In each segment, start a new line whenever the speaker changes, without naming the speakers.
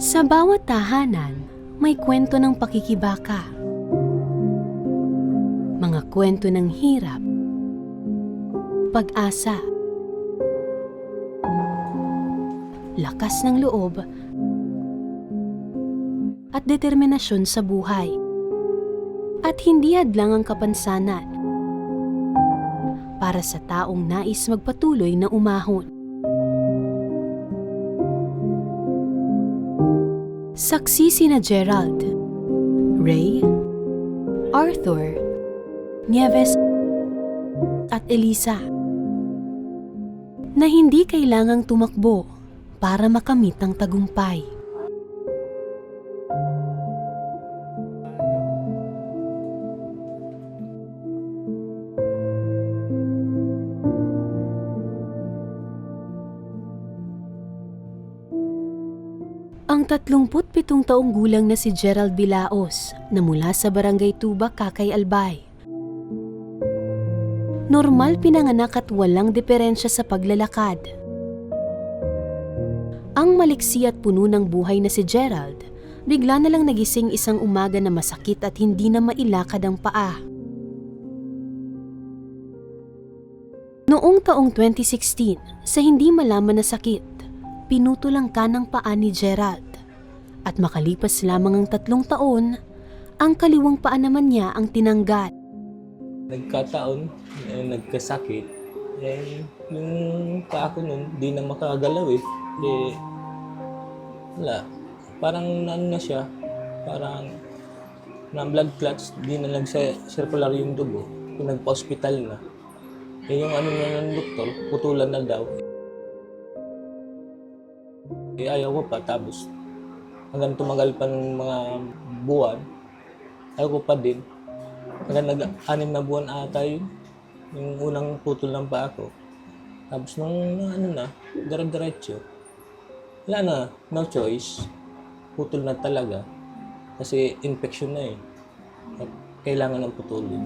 Sa bawat tahanan, may kwento ng pakikibaka. Mga kwento ng hirap, pag-asa, lakas ng loob, at determinasyon sa buhay. At hindi hadlang ang kapansanan para sa taong nais magpatuloy na umahon. Saksi sina Gerald, Ray, Arthur, Nieves, at Elisa na hindi kailangang tumakbo para makamit ang tagumpay. Ang 37 taong gulang na si Gerald Bilaos na mula sa barangay Tuba, Kakay Albay. Normal pinanganak at walang diferensya sa paglalakad. Ang maliksi at puno ng buhay na si Gerald, bigla na lang nagising isang umaga na masakit at hindi na mailakad ang paa. Noong taong 2016, sa hindi malaman na sakit, pinutol ang kanang paa ni Gerald. At makalipas lamang ang tatlong taon, ang kaliwang paa naman niya ang tinanggal.
nagkataon, eh, nagkasakit. Eh, yung paa ko nun, di na makagalaw eh. Eh, wala. Parang ano na siya, parang na blood clots, di na nag-circular yung dugo. Kung nagpa-hospital na. Eh, yung ano na ng doktor, putulan na daw. Eh, ayaw ko pa, tapos hanggang tumagal pa ng mga buwan, ayaw ko pa din. Hanggang nag-anim na buwan ata yun. Yung unang putol ng paa ko. Tapos nung ano na, dire-diretso. Wala na, no choice. Putol na talaga. Kasi infection na eh. At kailangan ng putulin.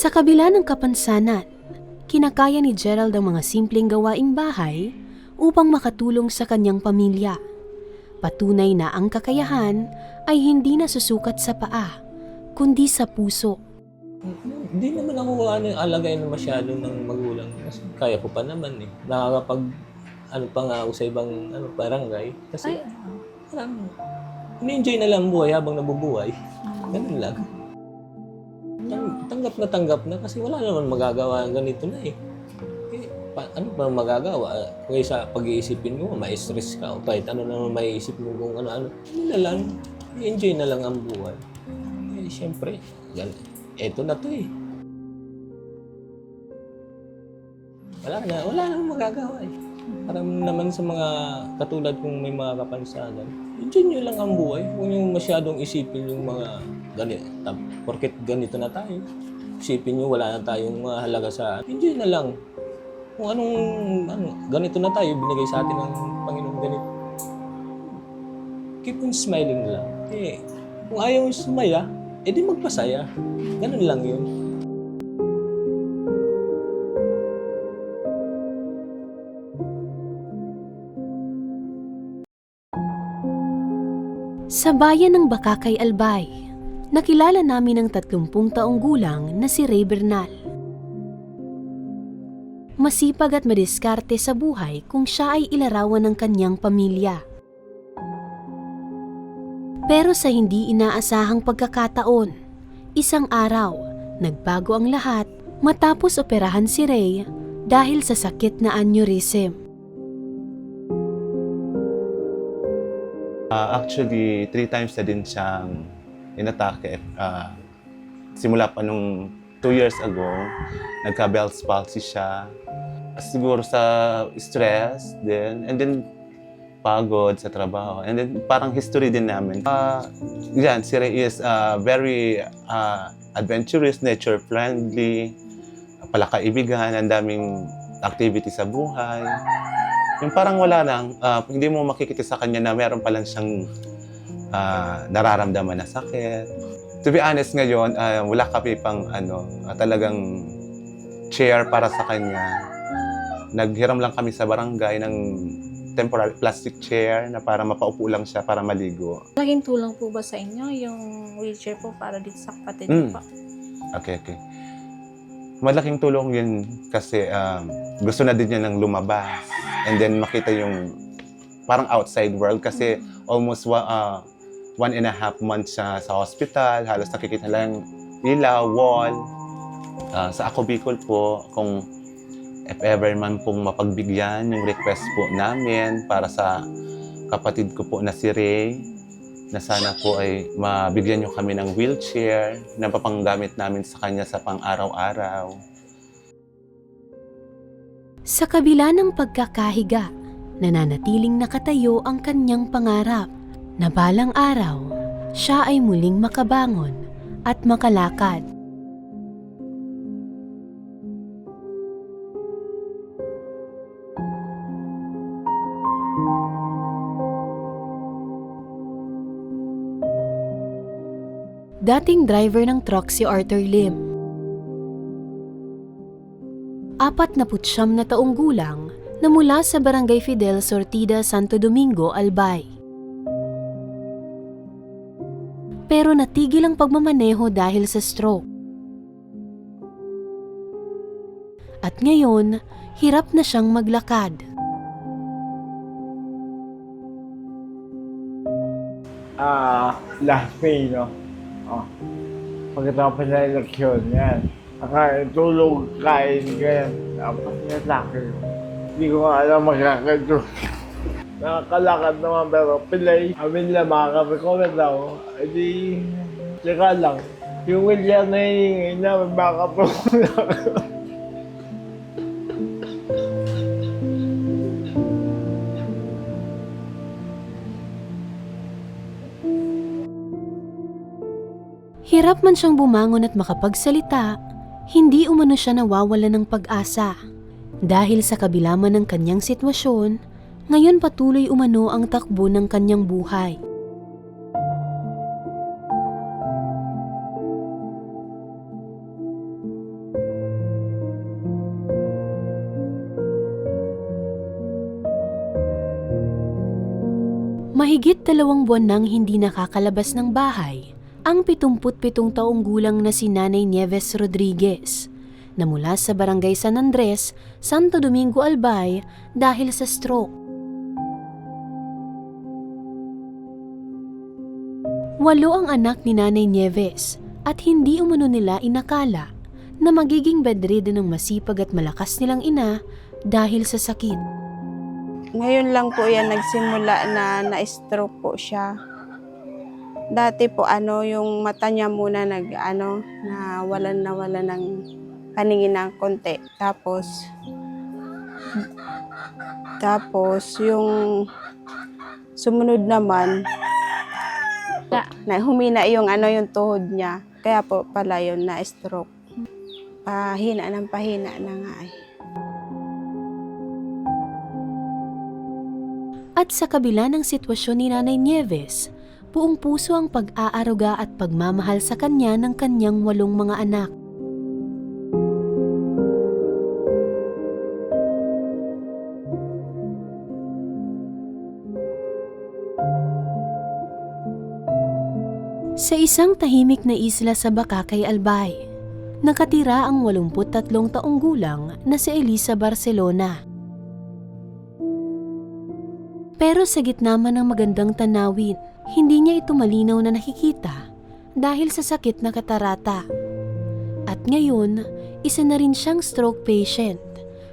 Sa kabila ng kapansanan, kinakaya ni Gerald ang mga simpleng gawaing bahay upang makatulong sa kanyang pamilya. Patunay na ang kakayahan ay hindi nasusukat sa paa, kundi sa puso.
Hindi naman ako ano, alagay na masyado ng magulang. Kasi kaya ko pa naman eh. Nakakapag ano pa nga ako sa ibang ano, barangay. Kasi parang ini-enjoy na lang ang buhay habang nabubuhay. Ganun lang. Tang- tanggap na tanggap na kasi wala naman magagawa ng ganito na eh. eh pa- ano pa magagawa? Kung sa pag-iisipin mo, ma-stress ka o kahit ano naman maiisip mo kung ano-ano. Hindi na lang. I-enjoy na lang ang buhay. Eh, siyempre, gan eto na to eh. Wala na, wala nang magagawa eh. Parang naman sa mga katulad kong may mga kapansanan, enjoy nyo lang ang buhay. Huwag nyo masyadong isipin yung mga ganito. Porket ganito na tayo. Isipin nyo wala na tayong mga halaga sa Enjoy na lang. Kung anong, ano, ganito na tayo, binigay sa atin ng Panginoon ganito. Keep on smiling lang. Eh, kung ayaw sumaya, edi magpasaya. Ganun lang yun.
Sa bayan ng Bakakay Albay, nakilala namin ang 30 taong gulang na si Ray Bernal. Masipag at madiskarte sa buhay kung siya ay ilarawan ng kanyang pamilya. Pero sa hindi inaasahang pagkakataon, isang araw, nagbago ang lahat matapos operahan si Ray dahil sa sakit na aneurysm.
Ah, actually, three times na din siyang inatake. Ah, simula pa nung two years ago, nagka-Bell's palsy siya. Siguro sa stress din, and then pagod sa trabaho. And then parang history din namin. Ah, yan, si Ray is ah, very ah, adventurous, nature-friendly, palakaibigan, ang daming activity sa buhay. Yung parang wala lang, ah, hindi mo makikita sa kanya na meron pa lang siyang ah, nararamdaman na sakit. To be honest ngayon, ah, wala kami pang ano, ah, talagang chair para sa kanya. naghiram lang kami sa barangay ng temporary plastic chair na para mapaupo lang siya para maligo.
Laging tulong po ba sa inyo yung wheelchair po para dito sa kapatid
Mm.
po?
Okay, okay. Malaking tulong yun kasi um, gusto na din niya ng lumabas and then makita yung parang outside world kasi almost wa- uh, one and a half months siya sa hospital. Halos nakikita lang ilaw, wall. Ah, sa Ako Bicol po, kung if ever man pong mapagbigyan yung request po namin para sa kapatid ko po na si Ray, na sana po ay mabigyan nyo kami ng wheelchair na papanggamit namin sa kanya sa pang-araw-araw.
Sa kabila ng pagkakahiga, nananatiling nakatayo ang kanyang pangarap na balang araw, siya ay muling makabangon at makalakad. Dating driver ng truck si Arthur Lim. Apat na putsyam na taong gulang na mula sa Barangay Fidel Sortida, Santo Domingo, Albay. Pero natigil ang pagmamaneho dahil sa stroke. At ngayon, hirap na siyang maglakad.
Ah, last May, no? Oh. Pagkatapos na eleksyon, yan. Nakain, tulog, kain, ganyan. Tapos natake. Hindi ko nga alam magkakadyo. Nakakalakad naman pero pilay. Amin lang makaka-recover daw. E di, tsaka lang. Yung wheelchair na hinihingi namin, makapulong
Hirap man siyang bumangon at makapagsalita, hindi umano siya nawawala ng pag-asa. Dahil sa kabila man ng kanyang sitwasyon, ngayon patuloy umano ang takbo ng kanyang buhay. Mahigit dalawang buwan nang hindi nakakalabas ng bahay ang 77 taong gulang na si Nanay Nieves Rodriguez na mula sa barangay San Andres, Santo Domingo, Albay dahil sa stroke. Walo ang anak ni Nanay Nieves at hindi umano nila inakala na magiging bedridden ng masipag at malakas nilang ina dahil sa sakit.
Ngayon lang po yan nagsimula na na-stroke po siya. Dati po ano, yung mata niya muna nag ano, na walan na wala ng paningin ng konti. Tapos tapos yung sumunod naman na humina yung ano yung tuhod niya. Kaya po pala yun na stroke. Pahina ng pahina na nga eh.
At sa kabila ng sitwasyon ni Nanay Nieves, buong puso ang pag-aaruga at pagmamahal sa kanya ng kanyang walong mga anak. Sa isang tahimik na isla sa Bakakay, Albay, nakatira ang 83 taong gulang na si Elisa Barcelona. Pero sa gitna man ng magandang tanawin, hindi niya ito malinaw na nakikita dahil sa sakit na katarata. At ngayon, isa na rin siyang stroke patient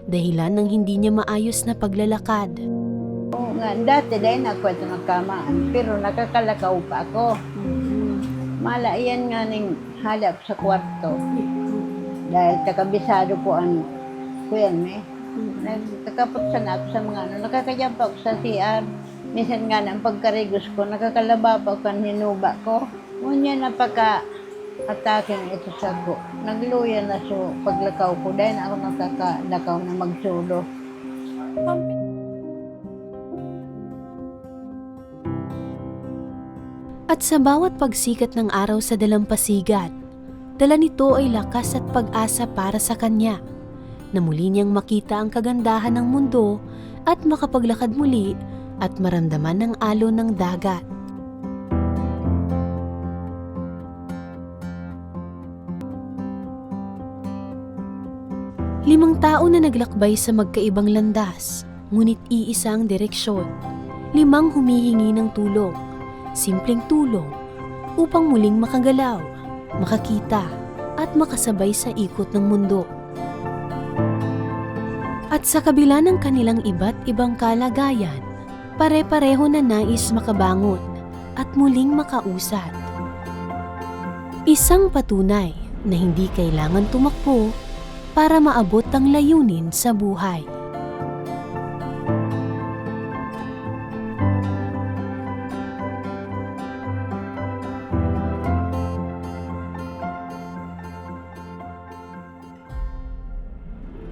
dahilan ng hindi niya maayos na paglalakad.
Oo nga, dati dahil ako ito nagkamaan, pero nakakalakaw pa ako. Mala yan nga ning halap sa kwarto. Dahil kakabisado po ang kuyan me. Nagkakapagsan ako sa mga ano, nakakayang pa ako sa CR. Minsan nga ang pagkarigos ko, nakakalaba pa ako ang hinuba ko. Ngunyan na pagka ataking ito sa ko. Nagluya na so paglakaw ko dahil ako nakakalakaw na magsulo.
At sa bawat pagsikat ng araw sa dalampasigan, dala nito ay lakas at pag-asa para sa kanya na muli niyang makita ang kagandahan ng mundo at makapaglakad muli at maramdaman ang alon ng dagat. Limang tao na naglakbay sa magkaibang landas, ngunit iisang direksyon. Limang humihingi ng tulong, simpleng tulong, upang muling makagalaw, makakita, at makasabay sa ikot ng mundo. At sa kabila ng kanilang iba't ibang kalagayan, pare-pareho na nais makabangon at muling makausad. Isang patunay na hindi kailangan tumakbo para maabot ang layunin sa buhay.